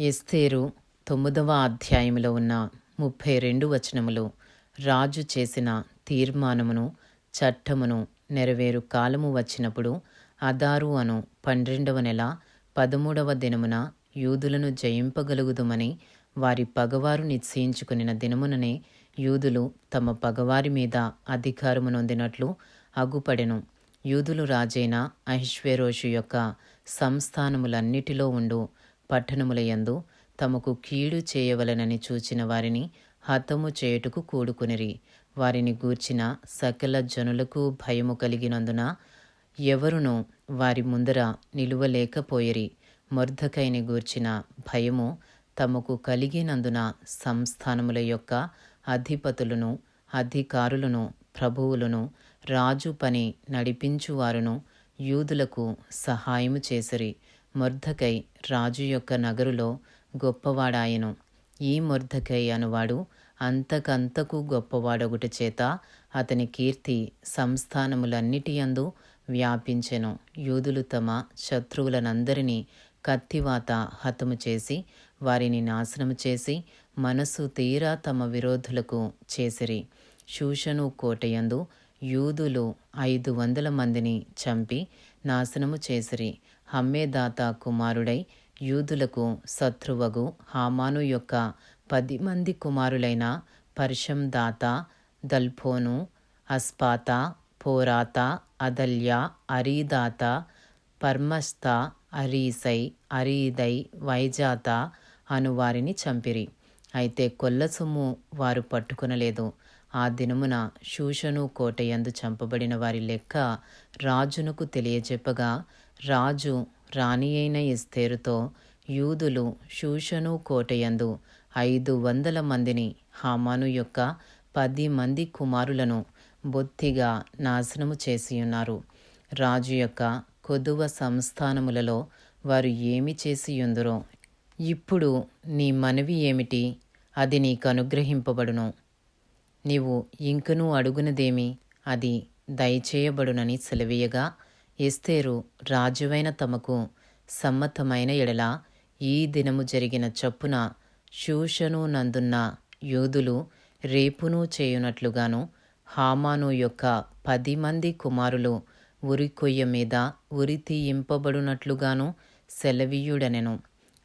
ఎస్తేరు తొమ్మిదవ అధ్యాయములో ఉన్న ముప్పై రెండు వచనములు రాజు చేసిన తీర్మానమును చట్టమును నెరవేరు కాలము వచ్చినప్పుడు అదారు అను పన్నెండవ నెల పదమూడవ దినమున యూదులను జయింపగలుగుదుమని వారి పగవారు నిశ్చయించుకునిన దినముననే యూదులు తమ పగవారి మీద అధికారము నొందినట్లు అగుపడెను. యూదులు రాజైన అహిష్వేరోషు యొక్క సంస్థానములన్నిటిలో ఉండు పట్టణములయందు తమకు కీడు చేయవలనని చూచిన వారిని హతము చేయుటకు కూడుకునిరి. వారిని గూర్చిన సకల జనులకు భయము కలిగినందున ఎవరునూ వారి ముందర నిలువలేకపోయిరి. మొర్ధకైని గూర్చిన భయము తమకు కలిగినందున సంస్థానముల యొక్క అధిపతులను అధికారులను ప్రభువులను రాజు పని నడిపించువారును యూదులకు సహాయము చేసిరి. మొర్ధకై రాజు యొక్క నగరులో గొప్పవాడాయను. ఈ మొర్ధకై అనువాడు అంతకంతకు గొప్పవాడొకటి చేత అతని కీర్తి సంస్థానములన్నిటి యందు వ్యాపించెను. యూదులు తమ శత్రువులనందరినీ కత్తివాత హతము చేసి వారిని నాశనము చేసి మనసు తీరా తమ విరోధులకు చేసిరి. శూషను కోటయందు యూదులు ఐదు వందల మందిని చంపి నాశనము చేసిరి. హమ్మేదాత కుమారుడై యూదులకు శత్రువగు హామాను యొక్క పది మంది కుమారులైన పర్షం దాత దల్ఫోను అస్పాత పోరాత అదల్య అరీదాత పర్మస్త అరీసై అరీదై వైజాత అను వారిని చంపిరి. అయితే కొల్ల సొమ్ము వారు పట్టుకునలేదు. ఆ దినమున శూషను కోటయందు చంపబడిన వారి లెక్క రాజునకు తెలియజెప్పగా రాజు రాణి అయిన ఎస్తేరుతో యూదులు శూషను కోటయందు ఐదు వందల మందిని హామాను యొక్క పది మంది కుమారులను బొత్తిగా నాశనము చేసియున్నారు. రాజు యొక్క కొదువ సంస్థానములలో వారు ఏమి చేసియుందురో? ఇప్పుడు నీ మనవి ఏమిటి? అది నీకు అనుగ్రహింపబడును. నీవు ఇంకనూ అడుగునదేమి? అది దయచేయబడునని సెలవీయగా ఎస్తేరు రాజువైన తమకు సమ్మతమైన ఎడల ఈ దినము జరిగిన చప్పున శూషను నందున్న యూదులు రేపును చేయునట్లుగాను హామాను యొక్క పది మంది కుమారులు ఉరికొయ్య మీద ఉరి తీయింపబడునట్లుగాను సెలవీయుడనెను.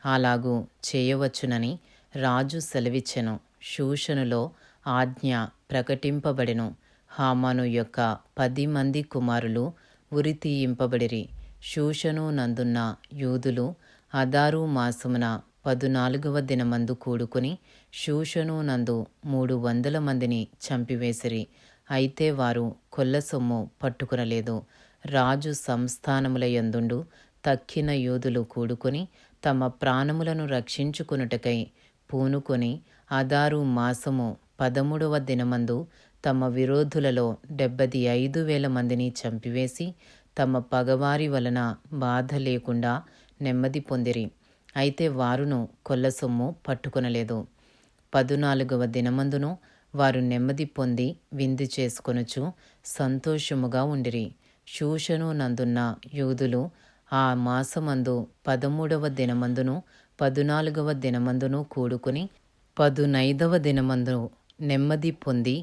అలాగూ చేయవచ్చునని రాజు సెలవిచ్చెను. శూషనులో ఆజ్ఞ ప్రకటింపబడెను. హామాను యొక్క పది మంది కుమారులు ఉరితీయింపబడిరి. శూషను నందున్న యూదులు అదారు మాసమున పదునాలుగవ దినమందు కూడుకుని శూషను నందు మూడు వందల మందిని చంపివేసిరి. అయితే వారు కొల్ల సొమ్ము పట్టుకునలేదు. రాజు సంస్థానముల యందుండు తక్కిన యూదులు కూడుకొని తమ ప్రాణములను రక్షించుకొనుటకై పూనుకొని అదారు మాసము పదమూడవ దినమందు తమ విరోధులలో డెబ్బది ఐదు వేల మందిని చంపివేసి తమ పగవారి వలన బాధ లేకుండా నెమ్మది పొందిరి. అయితే వారును కొల్ల సొమ్ము పట్టుకొనలేదు. పదునాలుగవ దినమందును వారు నెమ్మది పొంది విందు చేసుకొనుచు సంతోషముగా ఉండిరి. శూషను నందున్న యూదులు ఆ మాసమందు పదమూడవ దినమందును పదునాలుగవ దినమందును కూడుకుని పదునైదవ దినమందు నెమ్మది పొంది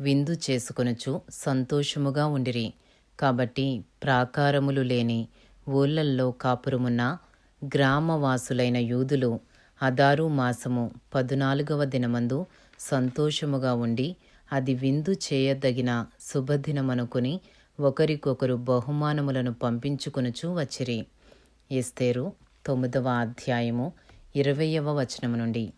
విందు చేసుకొనుచు సంతోషముగా ఉండిరి. కాబట్టి ప్రాకారములు లేని ఊళ్ళల్లో కాపురమున్న గ్రామవాసులైన యూదులు అదారు మాసము పదునాలుగవ దినమందు సంతోషముగా ఉండి అది విందు చేయదగిన శుభదినమనుకుని ఒకరికొకరు బహుమానములను పంపించుకొనుచు వచ్చిరి. ఎస్తేరు తొమ్మిదవ అధ్యాయము ఇరవయవ వచనము నుండి.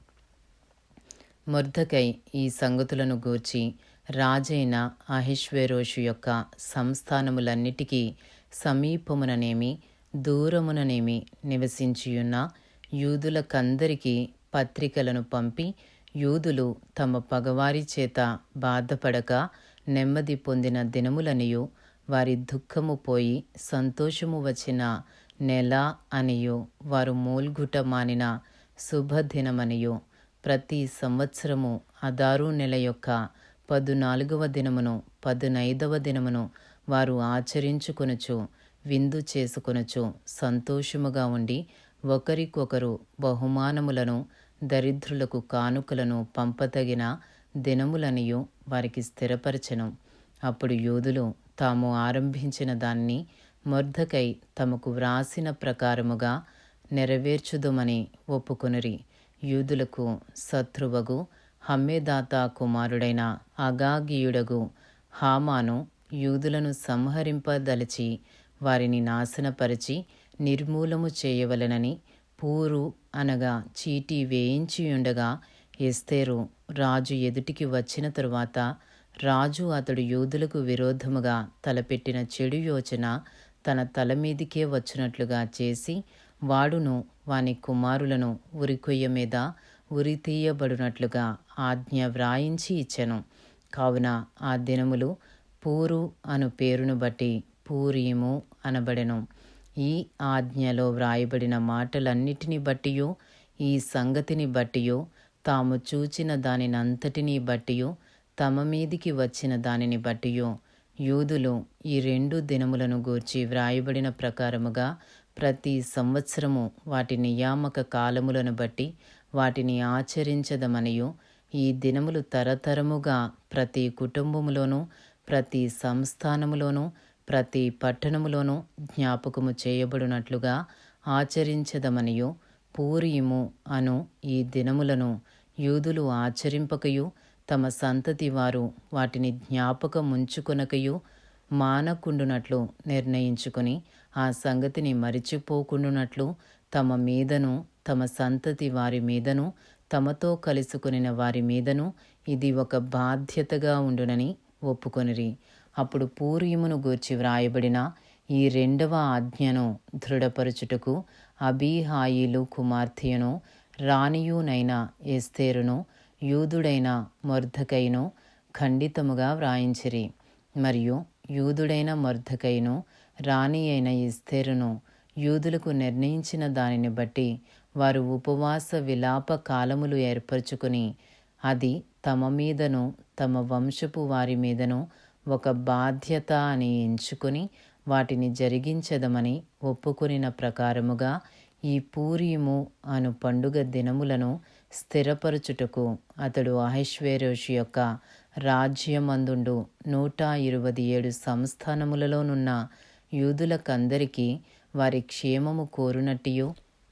మొర్ధకై ఈ సంగతులను గూర్చి రాజైన అహిష్వేరోషు యొక్క సంస్థానములన్నిటికీ సమీపముననేమి దూరముననేమి నివసించియున్న యూదులకందరికీ పత్రికలను పంపి యూదులు తమ పగవారి చేత బాధపడక నెమ్మది పొందిన దినములనియు వారి దుఃఖము పోయి సంతోషము వచ్చిన నెల అనియు వారు మూల్గుట మానిన శుభదినమనియు. ప్రతి సంవత్సరము అదారు నెల యొక్క పదునాలుగవ దినమును పదునైదవ దినమును వారు ఆచరించుకొనుచు విందు చేసుకొనుచు సంతోషముగా ఉండి ఒకరికొకరు బహుమానములను దరిద్రులకు కానుకలను పంపతగిన దినములనియు వారికి స్థిరపరచెను. అప్పుడు యూదులు తాము ఆరంభించిన దాన్ని మొర్ధకై తమకు వ్రాసిన ప్రకారముగా నెరవేర్చుదుమని ఒప్పుకొనిరి. యూదులకు శత్రువగు హమ్మేదాత కుమారుడైన అగాగియుడగు హామాను యూదులను సంహరింపదలిచి వారిని నాశనపరిచి నిర్మూలము చేయవలెనని పూరు అనగా చీటీ వేయించియుండగా ఎస్తేరు రాజు ఎదుటికి వచ్చిన తరువాత రాజు అతడు యూదులకు విరోధముగా తలపెట్టిన చెడు యోచన తన తల మీదికే వచ్చినట్లుగా చేసి వాడును వాని కుమారులను ఉరికొయ్య మీద ఉరి తీయబడినట్లుగా ఆజ్ఞ వ్రాయించి ఇచ్చెను. కావున ఆ దినములు పూరు అను పేరును బట్టి పూరీము అనబడెను. ఈ ఆజ్ఞలో వ్రాయబడిన మాటలన్నిటిని బట్టియు ఈ సంగతిని బట్టియు తాము చూచిన దానినంతటినీ బట్టియు తమ మీదికి వచ్చిన దానిని బట్టియు. యూదులు ఈ రెండు దినములను గూర్చి వ్రాయబడిన ప్రకారముగా ప్రతి సంవత్సరము వాటి నియామక కాలములను బట్టి వాటిని ఆచరించదమనియు. ఈ దినములు తరతరముగా ప్రతి కుటుంబములోనూ ప్రతి సంస్థానములోనూ ప్రతి పట్టణములోనూ జ్ఞాపకము చేయబడినట్లుగా ఆచరించదమనియు. పూరియము అను ఈ దినములను యూదులు ఆచరింపకయు. తమ సంతతి వారు వాటిని జ్ఞాపకముంచుకొనకయు మానకుండునట్లు నిర్ణయించుకొని ఆ సంగతిని మరిచిపోకుండునట్లు తమ మీదను తమ సంతతి వారి మీదను తమతో కలుసుకునిన వారి మీదను ఇది ఒక బాధ్యతగా ఉండునని ఒప్పుకొనిరి. అప్పుడు పూర్యమును గూర్చి వ్రాయబడిన ఈ రెండవ ఆజ్ఞను దృఢపరచుటకు అబీహాయిలు కుమార్తెయును రాణియునైన ఎస్తేరును యూదుడైన మర్ధకైను ఖండితముగా వ్రాయించిరి. మరియు యూదుడైన మర్ధకైను రాణి అయిన ఎస్తేరును యూదులకు నిర్ణయించిన దానిని బట్టి వారు ఉపవాస విలాప కాలములు ఏర్పరచుకుని అది తమ మీదను తమ వంశపు వారి మీదను ఒక బాధ్యత అని ఎంచుకొని వాటిని జరిగించదమని ఒప్పుకొనిన ప్రకారముగా ఈ పూరీము అను పండుగ దినములను స్థిరపరచుటకు అతడు అహశ్వేరోషు యొక్క రాజ్యమందుండు నూట ఇరవై ఏడు సంస్థానములలోనున్న యూదులకందరికీ వారి క్షేమము కోరునట్టియు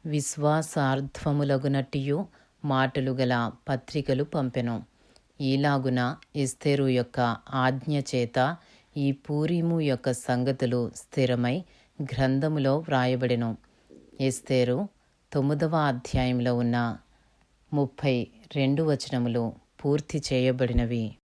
విశ్వాసార్థములగునట్టియు మాటలు గల పత్రికలు పంపెను. ఈలాగున ఇస్తేరు యొక్క ఆజ్ఞ చేత ఈ పూరిము యొక్క సంగతులు స్థిరమై గ్రంథములో వ్రాయబడెను. ఎస్తేరు తొమ్మిదవ అధ్యాయంలో ఉన్న ముప్పై రెండు వచనములు పూర్తి చేయబడినవి.